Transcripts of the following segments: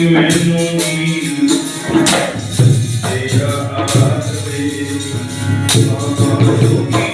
ਮੈਨੂੰ ਵੀਰ ਤੇਰਾ ਆਸਰੇ ਮਾਂ ਤੋਂ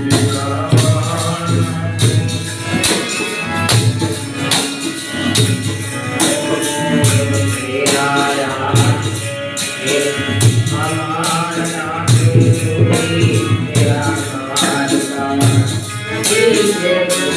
Thank you.